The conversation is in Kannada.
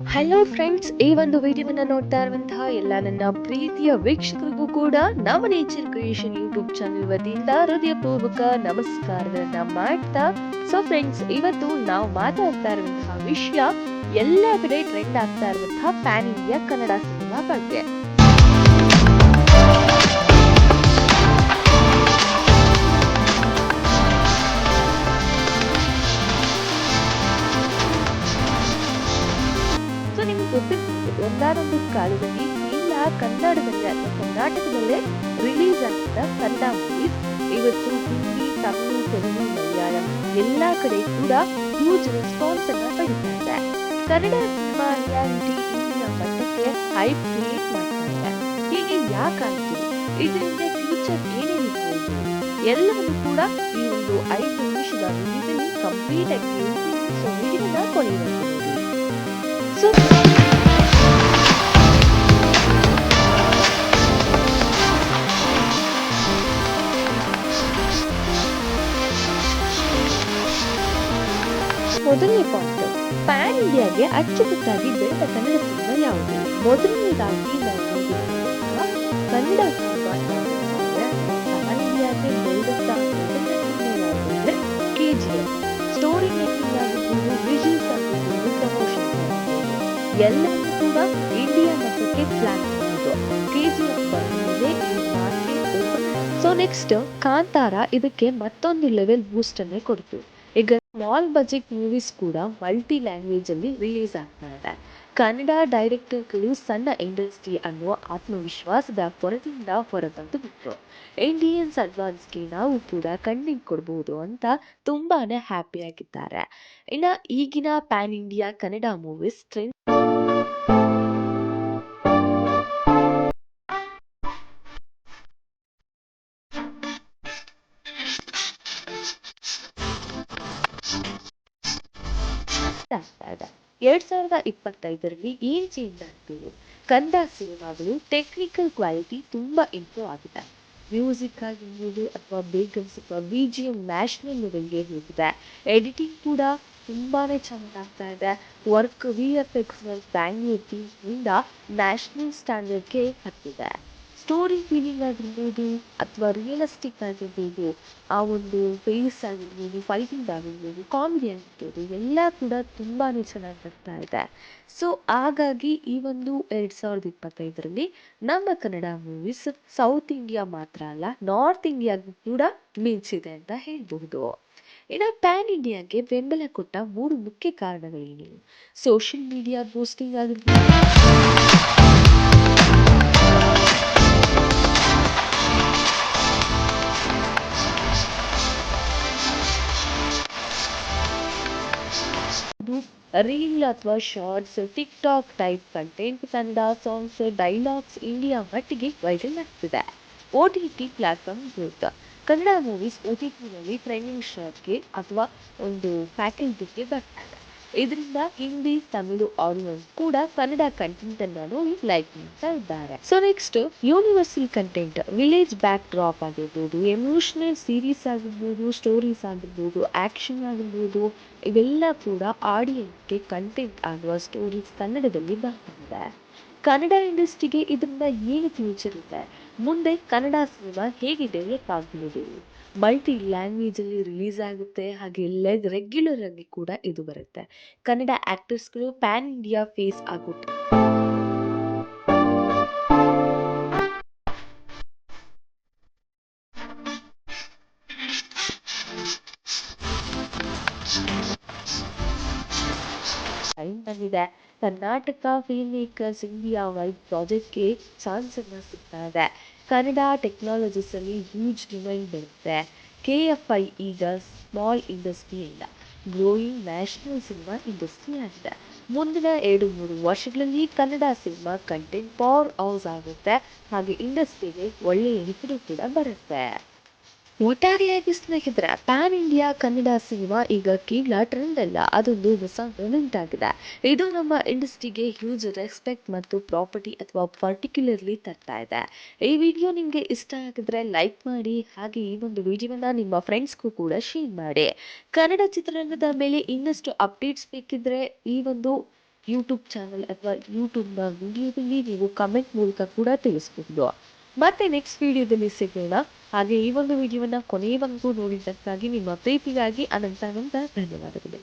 ಹಲೋ ಫ್ರೆಂಡ್ಸ್ ಈ ಒಂದು ವಿಡಿಯೋವನ್ನು ನೋಡ್ತಾ ಇರುವಂತಹ ಎಲ್ಲ ನನ್ನ ಪ್ರೀತಿಯ ವೀಕ್ಷಕರಿಗೂ ಕೂಡ ನಮ್ಮ ನೇಚರ್ ಕ್ರಿಯೇಷನ್ ಯೂಟ್ಯೂಬ್ ಚಾನೆಲ್ ವತಿಯಿಂದ ಹೃದಯಪೂರ್ವಕ ನಮಸ್ಕಾರಗಳನ್ನ ಮಾಡ್ತಾ. ಸೊ ಫ್ರೆಂಡ್ಸ್ ಇವತ್ತು ನಾವು ಮಾತಾಡ್ತಾ ಇರುವಂತಹ ವಿಷಯ ಎಲ್ಲ ಕಡೆ ಟ್ರೆಂಡ್ ಆಗ್ತಾ ಇರುವಂತಹ ಪ್ಯಾನ್ ಇಂಡಿಯಾ ಕನ್ನಡ ಸಿನಿಮಾ ಬಗ್ಗೆ. ನಿಮ್ಗೆ ಒಂದಾನೊಂದು ಕಾಲದಲ್ಲಿ ಇಲ್ಲ ಕನ್ನಡದಲ್ಲಿ ಅಥವಾ ಕರ್ನಾಟಕದಲ್ಲೇ ರಿಲೀಸ್ ಆಗಿದ್ದ ಕನ್ನಡ ಮೂವೀಸ್ ಇವತ್ತು ಹಿಂದಿ, ತಮಿಳು, ತೆಲುಗು, ಮಲಯಾಳಂ ಎಲ್ಲಾ ಕಡೆ ಕೂಡ ಹ್ಯೂಜ್ ರೆಸ್ಪಾನ್ಸ್ ಅನ್ನ ಪಡಿತಾ ಕನ್ನಡ ಸಿನಿಮಾ ರಿಯಾಲಿಟಿ ಇಂದಿನ ಮಟ್ಟಕ್ಕೆ ಹೈಪ್ ಕ್ರಿಯೇಟ್ ಮಾಡ್ತಾ ಹೀಗೆ ಯಾಕಾಯ್ತು ಇದರಿಂದ ಫ್ಯೂಚರ್ ಏನೇನಿರ್ಬೋದು ಎಲ್ಲವನ್ನು ಕೂಡ ಈ ಒಂದು ಐದು ನಿಮಿಷದ ವಿಡಿಯೋದಲ್ಲಿ ಕಂಪ್ಲೀಟ್ ಆಗಿ ಹೇಳ್ತೀನಿ ಮೊದಲನೇ ಪಾಯಿಂಟ್ ಪ್ಯಾನ್ ಇಂಡಿಯಾಗೆ ಅಚ್ಚುಕಟ್ಟಾಗಿ ಬೆಳೆದ ಕನ್ನಡ ಸಿನಿಮಾ ಯಾವುದು. ಮೊದಲನೇದಾಗಿ ನಾವು ಕನ್ನಡ ಸ್ಟೋರಿ ಕೂಡ ಇಂಡಿಯಾ ಮಟ್ಟಕ್ಕೆ ಮಾರ್ಕೆಟ್ ಸೊ ನೆಕ್ಸ್ಟ್ ಕಾಂತಾರ ಇದಕ್ಕೆ ಮತ್ತೊಂದು ಲೆವೆಲ್ ಬೂಸ್ಟ್ ಅನ್ನೇ ಕೊಡ್ತು ಈಗ ಸ್ಮಾಲ್ ಬಜೆಟ್ ಮೂವೀಸ್ ಕೂಡ ಮಲ್ಟಿ ಲ್ಯಾಂಗ್ವೇಜ್ ಅಲ್ಲಿ ರಿಲೀಸ್ ಆಗ್ತಾ ಇದೆ ಕನ್ನಡ ಡೈರೆಕ್ಟರ್ಗಳು ಸಣ್ಣ ಇಂಡಸ್ಟ್ರಿ ಅನ್ನುವ ಆತ್ಮವಿಶ್ವಾಸದ ಕೊರತೆಯಿಂದ ಹೊರತಂದು ಬಿಟ್ಟರು ಇಂಡಿಯನ್ಸ್ ಅಡ್ವಾನ್ಸ್ಗೆ ನಾವು ಕೂಡ ಕಣ್ಣಿಗೆ ಕೊಡ್ಬೋದು ಅಂತ ತುಂಬಾನೇ ಹ್ಯಾಪಿಯಾಗಿದ್ದಾರೆ ಇನ್ನ ಈಗಿನ pan India Kannada movies trend ಆಗ್ತಾ ಇದೆ ಎರಡ್ ಸಾವಿರದ ಇಪ್ಪತ್ತೈದರಲ್ಲಿ ಏನ್ ಚೇಂಜ್ ಆಯ್ತು ಕನ್ನಡ ಸಿನಿಮಾಗಳು ಟೆಕ್ನಿಕಲ್ ಕ್ವಾಲಿಟಿ ತುಂಬಾ ಇಂಪ್ರೂವ್ ಆಗಿದೆ. ಮ್ಯೂಸಿಕ್ ಆಗಿರ್ಬೋದು ಅಥವಾ ಬೇಕನ್ಸ್ ಅಥವಾ ಬಿ ಜಿ ಎಂ ನ್ಯಾಷನಲ್ ಲೆವೆಲ್ಗೆ ಹೋಗಿದೆ. ಎಡಿಟಿಂಗ್ ಕೂಡ ತುಂಬಾನೇ ಚೆನ್ನಾಗ್ತಾ ಇದೆ. Work V F X Bangalore ಇಂದ ನ್ಯಾಷನಲ್ ಸ್ಟ್ಯಾಂಡರ್ಡ್ಗೆ ಹತ್ತಿದೆ. ಸ್ಟೋರಿ ಫೀಲಿಂಗ್ ಆಗಿರ್ಬೋದು ಅಥವಾ ರಿಯಲಿಸ್ಟಿಕ್ ಆಗಿರ್ಬೋದು, ಆ ಒಂದು ಫೇಸ್ ಆಗಿರ್ಬೋದು ಫೈಟಿಂಗ್ ಆಗಿರ್ಬೋದು ಕಾಮಿಡಿ ಆಗಿರ್ಬೋದು, ಎಲ್ಲ ಕೂಡ ತುಂಬಾ ಚೆನ್ನಾಗಿ ಬರ್ತಾ ಇದೆ. ಸೊ ಹಾಗಾಗಿ ಈ ಒಂದು ಎರಡು ಸಾವಿರದ ಇಪ್ಪತ್ತೈದರಲ್ಲಿ ನಮ್ಮ ಕನ್ನಡ ಮೂವೀಸ್ ಸೌತ್ ಇಂಡಿಯಾ ಮಾತ್ರ ಅಲ್ಲ ನಾರ್ತ್ ಇಂಡಿಯಾಗೂ ಕೂಡ ಮಿಂಚಿದೆ ಅಂತ ಹೇಳ್ಬಹುದು. ಇನ್ನು ಪ್ಯಾನ್ ಇಂಡಿಯಾಗೆ ಬೆಂಬಲ ಕೊಟ್ಟ ಮೂರು ಮುಖ್ಯ ಕಾರಣಗಳೇನು? ಸೋಷಿಯಲ್ ಮೀಡಿಯಾ ಪೋಸ್ಟಿಂಗ್ ಆಗಿರ್ಬೋದು. ರೀಲ್ ಅಥವಾ shorts TikTok type content Kannada songs dialogues India ಮಟ್ಟಿಗೆ ವೈರಲ್ ಆಗ್ತಿದೆ. ಓ ಟಿ ಟಿ ಪ್ಲಾಟ್ಫಾರ್ಮ್ ವಿರುದ್ಧ ಕನ್ನಡ ಮೂವೀಸ್ ಓ ಟಿ ಟಿನಲ್ಲಿ ಟ್ರೈನಿಂಗ್ ಶಾರ್ಟ್ಗೆ ಅಥವಾ ಒಂದು ಫ್ಯಾಕಲ್ಟಿಗೆ ಬರ್ತಾರೆ ಇದರಿಂದ ಹಿಂದಿ, ತಮಿಳು ಆಡಿಯನ್ಸ್ ಕೂಡ ಕನ್ನಡ ಕಂಟೆಂಟ್ ಅನ್ನು ನೋಡಿ ಲೈಕ್ ಮಾಡ್ತಾ ಇದ್ದಾರೆ. So next universal content village back drop ಆಗಿರ್ಬೋದು ಎಮೋಷನಲ್ ಸೀರೀಸ್ ಆಗಿರ್ಬೋದು ಸ್ಟೋರೀಸ್ ಆಗಿರ್ಬೋದು ಆಕ್ಷನ್ ಆಗಿರ್ಬೋದು, ಇವೆಲ್ಲ ಕೂಡ ಆಡಿಯನ್ಸ್ಗೆ ಕಂಟೆಂಟ್ ಆಗುವ ಸ್ಟೋರೀಸ್ ಕನ್ನಡದಲ್ಲಿ ಬರ್ತಿದೆ ಕನ್ನಡ ಇಂಡಸ್ಟ್ರಿಗೆ ಇದರಿಂದ ಏನು ಫ್ಯೂಚರ್ ಇದೆ? ಮುಂದೆ ಕನ್ನಡ ಸಿನಿಮಾ ಹೇಗೆ ಡೆವಲಪ್ ಮಲ್ಟಿ ಲ್ಯಾಂಗ್ವೇಜ್ ಅಲ್ಲಿ ರಿಲೀಸ್ ಆಗುತ್ತೆ, ಹಾಗೆ ರೆಗ್ಯುಲರ್ ಆಗಿ ಕೂಡ ಇದು ಬರುತ್ತೆ. ಕನ್ನಡ ಆಕ್ಟರ್ಸ್ಗಳು ಪ್ಯಾನ್ ಇಂಡಿಯಾ ಫೇಸ್ ಆಗುತ್ತೆ ಬಂದಿದೆ Karnataka film makers India wide ಪ್ರಾಜೆಕ್ಟ್ಗೆ chance ಅನ್ನ ಸಿಗ್ತಾ ಇದೆ. ಕನ್ನಡ ಟೆಕ್ನಾಲಜೀಸಲ್ಲಿ ಹ್ಯೂಜ್ ಡಿಮ್ಯಾಂಡ್ ಬರುತ್ತೆ ಕೆ ಎಫ್ ಐ ಈಗ ಸ್ಮಾಲ್ ಇಂಡಸ್ಟ್ರಿ ಇಲ್ಲ ಗ್ರೋಯಿಂಗ್ ನ್ಯಾಷನಲ್ ಸಿನಿಮಾ ಇಂಡಸ್ಟ್ರಿ ಆಗಿದೆ. ಮುಂದಿನ ಎರಡು, ಮೂರು ವರ್ಷಗಳಲ್ಲಿ Kannada cinema content powerhouse ಆಗುತ್ತೆ. ಹಾಗೆ ಇಂಡಸ್ಟ್ರಿಗೆ ಒಳ್ಳೆಯ ಹೆಸರು ಕೂಡ ಬರುತ್ತೆ. ಒಟ್ಟಾರೆಯಾಗಿ ಸ್ನೇಹಿತರೆ ಪ್ಯಾನ್ ಇಂಡಿಯಾ ಕನ್ನಡ ಸಿನಿಮಾ ಈಗ ಕೇವಲ ಟ್ರೆಂಡ್ ಅಲ್ಲ. ಅದೊಂದು ಹೊಸ ಮೂಮೆಂಟ್ ಆಗಿದೆ. ಇದು ನಮ್ಮ ಇಂಡಸ್ಟ್ರಿಗೆ ಹ್ಯೂಜ್ ರೆಸ್ಪೆಕ್ಟ್ ಮತ್ತು ಪ್ರಾಪರ್ಟಿ ಅಥವಾ ಪರ್ಟಿಕ್ಯುಲರ್ಲಿ ತರ್ತಾ ಇದೆ. ಈ ವಿಡಿಯೋ ನಿಮಗೆ ಇಷ್ಟ ಆಗಿದ್ರೆ ಲೈಕ್ ಮಾಡಿ, ಹಾಗೆ ಈ ಒಂದು ವಿಡಿಯೋನ ನಿಮ್ಮ ಫ್ರೆಂಡ್ಸ್ಗೂ ಕೂಡ ಶೇರ್ ಮಾಡಿ. ಕನ್ನಡ ಚಿತ್ರರಂಗದ ಮೇಲೆ ಇನ್ನಷ್ಟು ಅಪ್ಡೇಟ್ಸ್ ಬೇಕಿದ್ರೆ ಈ ಒಂದು ಯೂಟ್ಯೂಬ್ ಚಾನಲ್ ಅಥವಾ ಯೂಟ್ಯೂಬ್ನ ವಿಡಿಯೋದಲ್ಲಿ ನೀವು ಕಮೆಂಟ್ ಮೂಲಕ ಕೂಡ ತಿಳಿಸ್ಬಹುದು ಮತ್ತೆ ನೆಕ್ಸ್ಟ್ ವಿಡಿಯೋದಲ್ಲಿ ಸಿಗೋಣ. ಹಾಗೆ ಈ ಒಂದು ವಿಡಿಯೋವನ್ನು ಕೊನೆಯವರೆಗೂ ನೋಡಿದ್ದಕ್ಕಾಗಿ ನಿಮ್ಮ ಪ್ರೀತಿಗಾಗಿ ಅನಂತ ಅನಂತ ಧನ್ಯವಾದಗಳು.